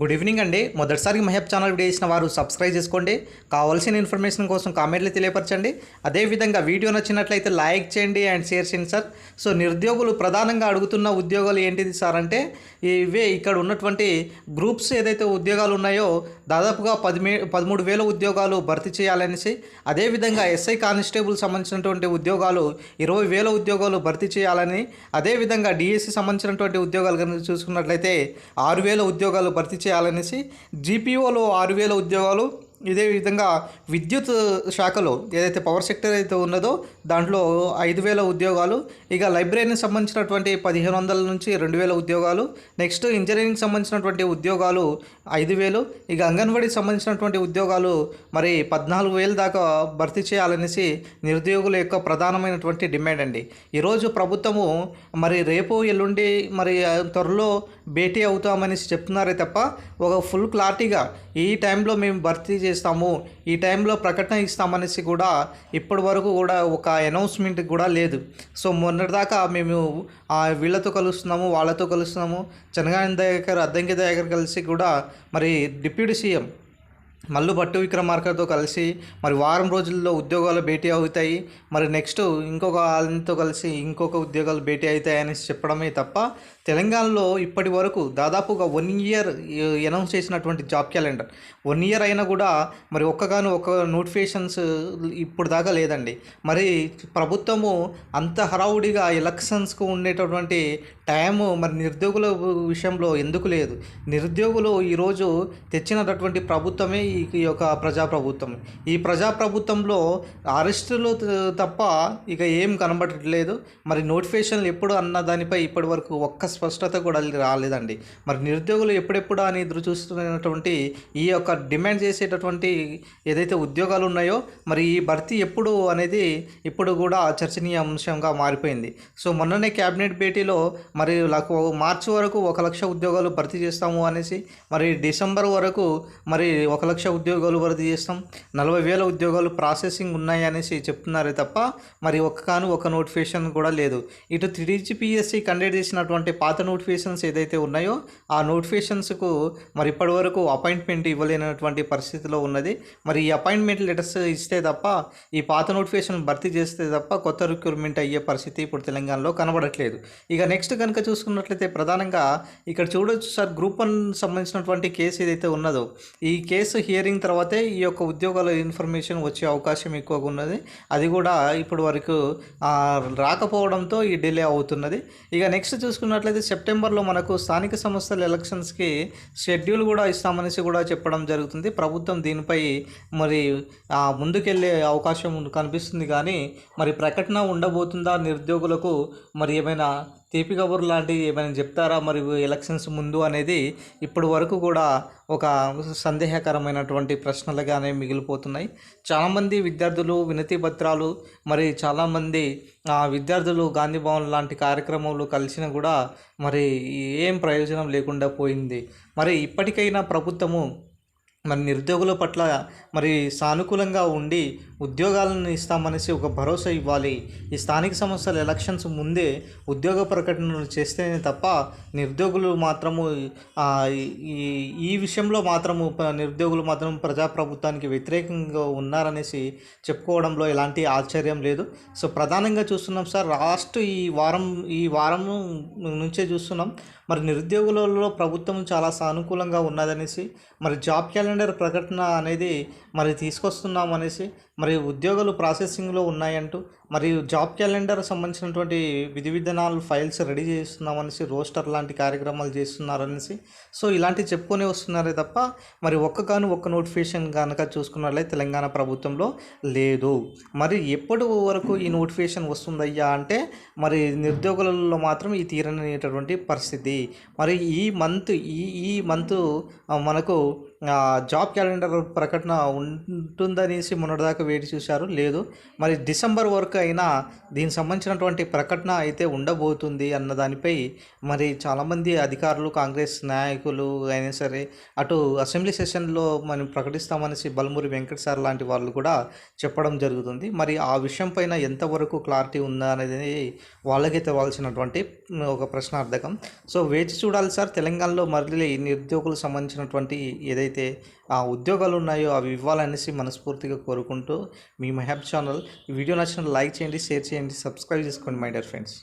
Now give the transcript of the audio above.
Good evening అండి. మొదటిసారి మహబ్ channel video చేసిన వారు సబ్స్క్రైబ్ చేసుకోండి. కావాల్సిన ఇన్ఫర్మేషన్ కోసం కామెంట్లు తెలియపరచండి. అదేవిధంగా వీడియో నచ్చినట్లయితే లైక్ చేయండి అండ్ షేర్ చేయండి సార్. సో నిరుద్యోగులు ప్రధానంగా అడుగుతున్న ఉద్యోగాలు ఏంటిది సార్ అంటే ఇవే ఇక్కడ ఉన్నటువంటి గ్రూప్స్ ఏదైతే ఉద్యోగాలు ఉన్నాయో దాదాపుగా పదిమే పదమూడు వేల ఉద్యోగాలు భర్తీ చేయాలనేసి అదేవిధంగా ఎస్ఐ కానిస్టేబుల్ సంబంధించినటువంటి ఉద్యోగాలు ఇరవై వేల ఉద్యోగాలు భర్తీ చేయాలని అదేవిధంగా డిఎస్సి సంబంధించినటువంటి ఉద్యోగాలు కనుక చూసుకున్నట్లయితే ఆరు వేల ఉద్యోగాలు భర్తీ చేయాలనేసి జీపీఓలో ఆరు వేల ఉద్యోగాలు ఇదే విధంగా విద్యుత్ శాఖలో ఏదైతే పవర్ సెక్టర్ అయితే ఉన్నదో దాంట్లో ఐదు వేల ఉద్యోగాలు ఇక లైబ్రరీకి సంబంధించినటువంటి పదిహేను వందల నుంచి రెండు వేల ఉద్యోగాలు నెక్స్ట్ ఇంజనీరింగ్ సంబంధించినటువంటి ఉద్యోగాలు ఐదు వేలు ఇక అంగన్వాడీకి సంబంధించినటువంటి ఉద్యోగాలు మరి పద్నాలుగు వేలు దాకా భర్తీ చేయాలనేసి నిరుద్యోగుల యొక్క ప్రధానమైనటువంటి డిమాండ్ అండి. ఈరోజు ప్రభుత్వము మరి రేపు ఎల్లుండి మరి త్వరలో భేటీ అవుతామనేసి చెప్తున్నారే తప్ప ఒక ఫుల్ క్లారిటీగా ఈ టైంలో మేము భర్తీ చేస్తాము ఈ టైంలో ప్రకటన ఇస్తామనేసి కూడా ఇప్పటి వరకు కూడా ఒక అనౌన్స్మెంట్ కూడా లేదు. సో మొన్నటిదాకా మేము ఆ, వీళ్ళతో కలుస్తున్నాము వాళ్ళతో కలుస్తున్నాము. చనగాని దగ్గర అద్దంకి దగ్గర కలిసి కూడా మరి డిప్యూటీ సీఎం మల్లు భట్టు విక్రమార్కతో కలిసి మరి వారం రోజుల్లో ఉద్యోగాలు భేటీ అవుతాయి. మరి నెక్స్ట్ ఇంకొక వాళ్ళతో కలిసి ఇంకొక ఉద్యోగాలు భేటీ అవుతాయి అనేసి చెప్పడమే తప్ప తెలంగాణలో ఇప్పటి వరకు దాదాపుగా వన్ ఇయర్ అనౌన్స్ చేసినటువంటి జాబ్ క్యాలెండర్. వన్ ఇయర్ అయినా కూడా మరి ఒక్కగాను ఒక నోటిఫికేషన్స్ ఇప్పుడు దాకా లేదండి. మరి ప్రభుత్వము అంత హడావుడిగా ఎలక్షన్స్కు ఉండేటటువంటి టైము మరి నిరుద్యోగుల విషయంలో ఎందుకు లేదు? నిరుద్యోగులు ఈరోజు తెచ్చినటువంటి ప్రభుత్వమే ఈ యొక్క ప్రజాప్రభుత్వం. ఈ ప్రజాప్రభుత్వంలో అరెస్టులు తప్ప ఇక ఏం కనబడట్లేదు. మరి నోటిఫికేషన్లు ఎప్పుడు అన్న దానిపై ఇప్పటి వరకు ఒక్క స్పష్టత కూడా రాలేదండి. మరి నిరుద్యోగులు ఎప్పుడెప్పుడు అని ఎదురు చూస్తున్నటువంటి ఈ యొక్క డిమాండ్ చేసేటటువంటి ఏదైతే ఉద్యోగాలు ఉన్నాయో మరి ఈ భర్తీ ఎప్పుడు అనేది ఇప్పుడు కూడా చర్చనీయాంశంగా మారిపోయింది. సో మొన్ననే క్యాబినెట్ భేటీలో మరి మార్చి వరకు ఒక లక్ష ఉద్యోగాలు భర్తీ చేస్తాము అనేసి మరి డిసెంబర్ వరకు మరి ఒక లక్ష ఉద్యోగాలు భర్తీ చేస్తాం. నలభై వేల ఉద్యోగాలు ప్రాసెసింగ్ ఉన్నాయి అనేసి చెప్తున్నారే తప్ప మరి ఒక్కగాను ఒక నోటిఫికేషన్ కూడా లేదు. ఇటు త్రీజీపీఎస్సి కండక్ట్ చేసినటువంటి పాత నోటిఫికేషన్స్ ఏదైతే ఉన్నాయో ఆ నోటిఫికేషన్స్కు మరి ఇప్పటి వరకు అపాయింట్మెంట్ ఇవ్వలేనటువంటి పరిస్థితిలో ఉన్నది. మరి ఈ అపాయింట్మెంట్ లెటర్స్ ఇస్తే తప్ప ఈ పాత నోటిఫికేషన్ భర్తీ చేస్తే తప్ప కొత్త రిక్రూట్మెంట్ అయ్యే పరిస్థితి ఇప్పుడు తెలంగాణలో కనబడట్లేదు. ఇక నెక్స్ట్ కనుక చూసుకున్నట్లయితే ప్రధానంగా ఇక్కడ చూడొచ్చు సార్ గ్రూప్ వన్ సంబంధించినటువంటి కేసు ఏదైతే ఉన్నదో ఈ కేసు హియరింగ్ తర్వాతే ఈ యొక్క ఉద్యోగాల ఇన్ఫర్మేషన్ వచ్చే అవకాశం ఎక్కువగా ఉన్నది. అది కూడా ఇప్పుడు వరకు రాకపోవడంతో ఈ డిలే అవుతున్నది. ఇక నెక్స్ట్ చూసుకున్నట్లయితే సెప్టెంబర్లో మనకు స్థానిక సంస్థల ఎలక్షన్స్కి షెడ్యూల్ కూడా ఇస్తామనేసి కూడా చెప్పడం జరుగుతుంది. ప్రభుత్వం దీనిపై మరి ముందుకెళ్ళే అవకాశం కనిపిస్తుంది కానీ మరి ప్రకటన ఉండబోతుందా? నిరుద్యోగులకు మరి ఏమైనా తీపి కబుర్లు లాంటివి ఏమైనా చెప్తారా? మరి ఎలక్షన్స్ ముందు అనేది ఇప్పటి వరకు కూడా ఒక సందేహకరమైనటువంటి ప్రశ్నలుగానే మిగిలిపోతున్నాయి. చాలామంది విద్యార్థులు వినతి పత్రాలు మరి చాలామంది విద్యార్థులు గాంధీ భవన్ లాంటి కార్యక్రమాలు కలిసినా కూడా మరి ఏం ప్రయోజనం లేకుండా పోయింది. మరి ఇప్పటికైనా ప్రభుత్వము మరి నిరుద్యోగుల పట్ల మరి సానుకూలంగా ఉండి ఉద్యోగాలను ఇస్తామనేసి ఒక భరోసా ఇవ్వాలి. ఈ స్థానిక సంస్థల ఎలక్షన్స్ ముందే ఉద్యోగ ప్రకటనలు చేస్తేనే తప్ప నిరుద్యోగులు మాత్రము ఈ ఈ విషయంలో మాత్రము నిరుద్యోగులు మాత్రం ప్రజాప్రభుత్వానికి వ్యతిరేకంగా ఉన్నారనేసి చెప్పుకోవడంలో ఎలాంటి ఆశ్చర్యం లేదు. సో ప్రధానంగా చూస్తున్నాం సార్ లాస్ట్ ఈ వారం ఈ వారం నుంచే చూస్తున్నాం. మరి నిరుద్యోగులలో ప్రభుత్వం చాలా సానుకూలంగా ఉన్నదనేసి మరి జాబ్ క్యాలెండర్ ప్రకటన అనేది మరి తీసుకొస్తున్నాం అనేసి మరి ఉద్యోగాలు ప్రాసెసింగ్లో ఉన్నాయంటూ మరి జాబ్ క్యాలెండర్ సంబంధించినటువంటి విధి విధానాలు ఫైల్స్ రెడీ చేస్తున్నాం అనేసి రోస్టర్ లాంటి కార్యక్రమాలు చేస్తున్నారనేసి సో ఇలాంటివి చెప్పుకొని వస్తున్నారే తప్ప మరి ఒక్కగాను ఒక్క నోటిఫికేషన్ కనుక చూసుకున్నట్లయితే తెలంగాణ ప్రభుత్వంలో లేదు. మరి ఎప్పటి వరకు ఈ నోటిఫికేషన్ వస్తుందయ్యా అంటే మరి నిరుద్యోగులలో మాత్రం ఈ తీరనేటటువంటి పరిస్థితి. మరి ఈ మంత్ ఈ ఈ మంత్ మనకు జాబ్ క్యాలెండర్ ప్రకటన ఉంటుందనేసి మొన్నటిదాకా వేచి చూశారు. లేదు మరి డిసెంబర్ వరకు అయినా దీనికి సంబంధించినటువంటి ప్రకటన అయితే ఉండబోతుంది అన్న దానిపై మరి చాలామంది అధికారులు కాంగ్రెస్ నాయకులు అయినా సరే అటు అసెంబ్లీ సెషన్లో మనం ప్రకటిస్తామనేసి బల్మూరి వెంకట సార్ లాంటి వాళ్ళు కూడా చెప్పడం జరుగుతుంది. మరి ఆ విషయం పైన ఎంతవరకు క్లారిటీ ఉందా అనేది వాళ్ళకే తెలవాల్సినటువంటి ఒక ప్రశ్నార్థకం. సో వేచి చూడాలి సార్. తెలంగాణలో మరలి నిరుద్యోగులకు సంబంధించినటువంటి ఏదైతే ఆ ఉద్యోగాలు ఉన్నాయో అవి ఇవ్వాలనేసి మనస్ఫూర్తిగా కోరుకుంటూ మీ మహబ్ ఛానల్ ఈ వీడియో నచ్చిన లైక్ చేయండి షేర్ చేయండి సబ్స్క్రైబ్ చేసుకోండి మై డియర్ ఫ్రెండ్స్.